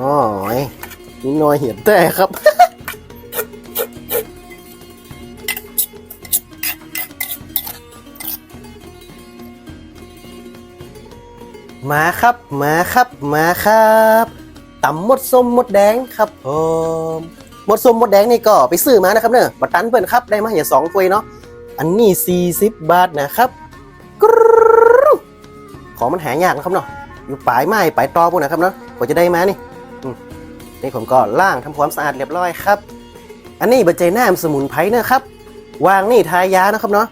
อ๋อยนี่น้อยเหียนแต่ครับ มาครับ มาครับ มาครับตำมดส้มมดแดงครับผมมดส้มมดแดงนี่ก็ไปซื้อมานะครับเนอะบัตตันเปิ่นครับ ได้มาอย่าสองถ้วยเนาะ อันนี้40บาทนะครับกรของมันหายากนะครับเนาะ อยู่ปลายไม้ปลายตอพวกนะครับเนาะกว่าจะได้มานี่ นี่ผมก็ล้างทำความสะอาดเรียบร้อยครับ อันนี้บัจเจน้ำสมุนไพรนะครับ วางนี่ทายานะครับเนาะ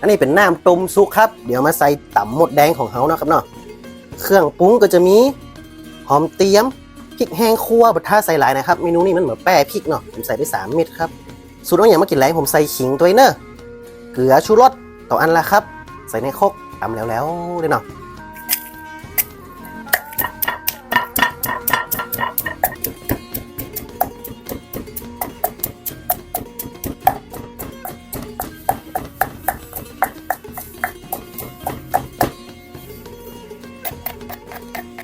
อันนี้เป็นน้ำต้มซุกครับ เดี๋ยวมาใส่ตำมดแดงของเขานะครับเนาะ เครื่องปรุงก็จะมีหอมเตียมพริกแห้งคั่วบัดท่าใส่หลายนะครับ เมนูนี้มันเหมือนแป้พริกเนาะ ผมใส่ไป 3 เม็ดครับ สูตรน้องอย่างมากินแรงผมใส่ขิงตัวเนอร์เกลือชูรสต่ออันละครับ ใส่ในครกตำแล้วแล้วๆเลยเนาะ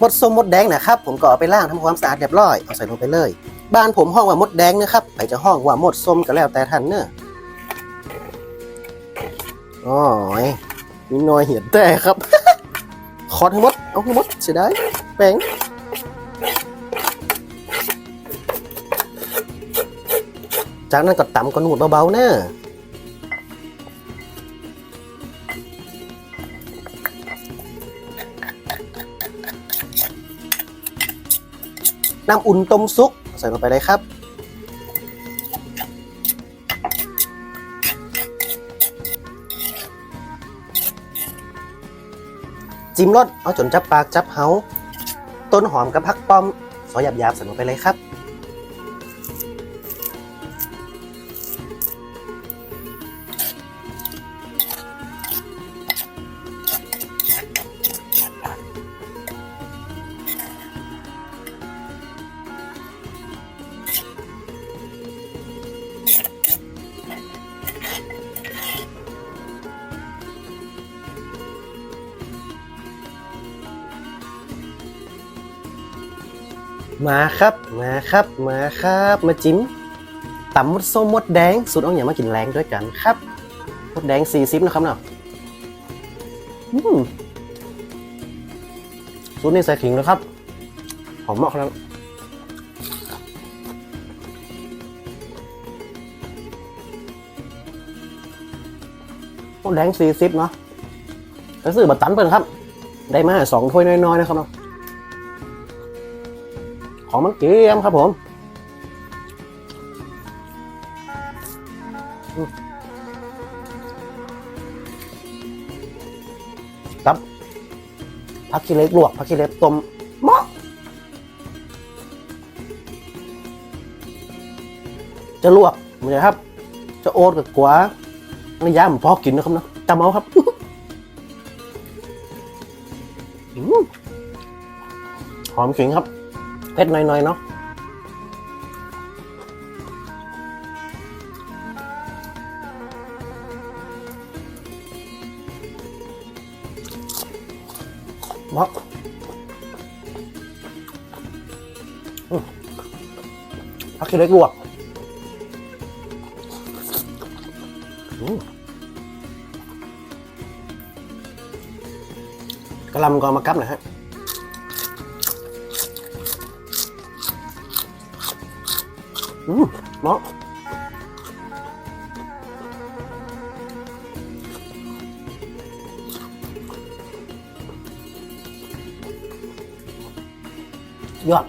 มดส้มมดแดงนะครับผมก็เอาไปล้างทำความสะอาดเรียบร้อยเอาใส่ลงไปเลย บ้านผมห้องว่ามดแดงนะครับใครจะห้องว่ามดส้มก็แล้วแต่ท่านเนอะอ๋อยมีน้อยเหียนแต่ครับ ขอทั้งหมดเอาทั้งหมดเสียดายแป้งจากนั้นก็ตำก้อนหมูดเบาๆเนอะ น้ำอุ่นต้มซุปใส่ลงไปเลยครับ จิ้มรสเอาจนจับปากจับเฮาต้นหอมกับพักป้อมซอยหยาบๆใส่ลงไปเลยครับ มาครับมาครับมาครับมาจิ้มตำมดส้มมดแดงสูตรเอาอย่ามากินแรงด้วยกันครับมดแดง40นะครับเนาะสูตรนี้ใส่ขิงนะครับ หอมมากครับมดแดง40เนาะก็ซื้อบัตรตันเปิ่นครับ ได้มาสองถ้วยน้อยๆนะครับเนาะ ของมันเกียมครับผมครับผักขี้เล็กลวกผักขี้เล็กต้มม้อจะลวกเหมือนครับ จะโอดกับกวานี่ย่ามพอกินนะครับเนาะจำเอาครับอืมหอมขิงครับ เผ็ดหน่อยๆเนาะมาอืมผักขี้เล็กลวกกระลำก็เอมากับนะฮะ อืมเนาะยอด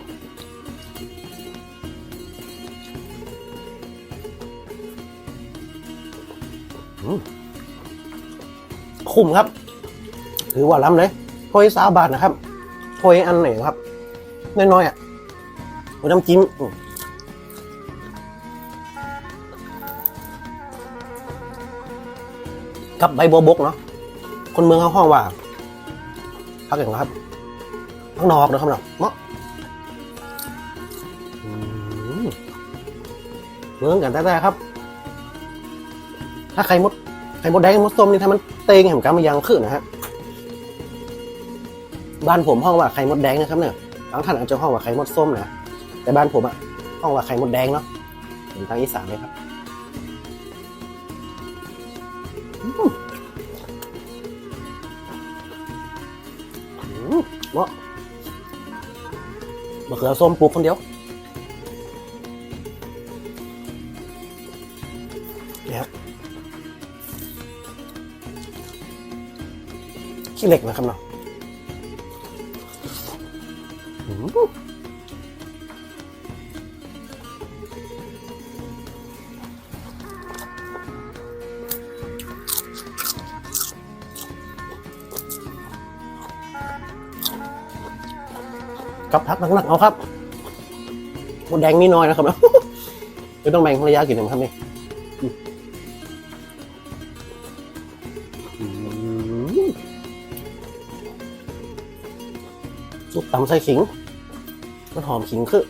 อืมคุ้มครับ ถือว่าล้ำเลยถ้วยสาบาทนะครับถ้วยอันไหนครับ น้อยๆอะน้ำจิ้ม กับใบบัวบกเนาะคนเมืองเขาห้องว่าพักอย่างไรครับข้างนอกนะครับเนาะเมาะอืมเมืองกันแต่ๆครับ ถ้าไข่มดไข่มดแดงมดส้มนี่ถ้ามันเตงแห่งกามันยังขึ้นนะฮะบ้านผมห้องว่าไข่มดแดงนะครับเนี่ยบางท่านอาจจะห้องว่าไข่มดส้มนะแต่บ้านผมอะห้องว่าไข่มดแดงเนาะเป็นทางอีสานเลยครับ เหมาะมะเขือส้มปลูกคนเดียวเนี่ยขี้เหล็กนะครับเนาะ กับพักหนักๆเอาครับหมดแดงนี่น้อยนะครับไม่ต้องแบ่งภรรยากินนะครับนี่ซุปตำใส่ขิง มันหอมขิงคือ